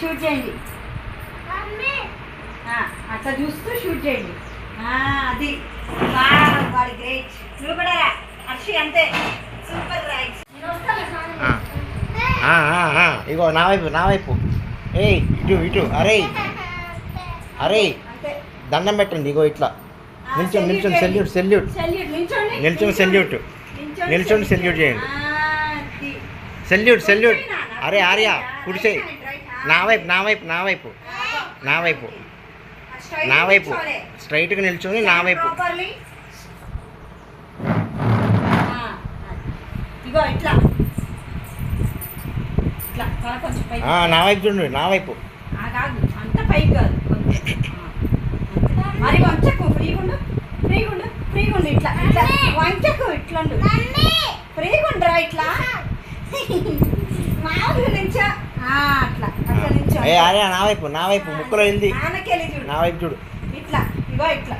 Shoot చేయండి. ఆ, అట్లా చూస్తూ షూట్ చేయండి. ఆ, అది. వాడి గ్రేట్. నువ్వు కూడా హర్షి అంతే. సూపర్ రైట్ నేను వస్తాను ఆ. ఆ, ఆ, ఆ. ఇగో నా వైపు నా వైపు. ఏయ్ ఇటు ఇటు. అరే. అరే. దండం పెట్టండి ఇగో ఇట్లా. నిల్చొని salute నిల్చొని. Salute salute. నిల్చొని సెల్యూట్. నిల్చోండి, నిల్చొని సెల్యూట్ చేయండి. Salute salute. అరే ఆర్య కొంచెం నా వైపు నా వైపు నా వైపు. నా వైపు. నా వైపు. స్ట్రైట్గా నిల్చొని నా వైపు. Properly. ఆ, ఇగో ఇట్లా. ఇట్లా తల కొంచెం పైకి ఆ, నా వైపు చూడండి నా వైపు. అంత పైకి కాదు. మరి వంచకు ఫ్రీగా ఉండు ఫ్రీగా ఉండు ఫ్రీగా ఉండు ఇట్లా ఇట్లా. వంచకు ఇట్లా ఉండు ఫ్రీగా ఉండరా ఇట్లా మామూలుగా నుంచో ఆ, అట్లా అట్లా నుంచో ఏ ఆర్య నా వైపు నా వైపు ముక్కులో వెళ్ళి. నా వైపు చూడు. ఇట్లా ఇగో ఇట్లా.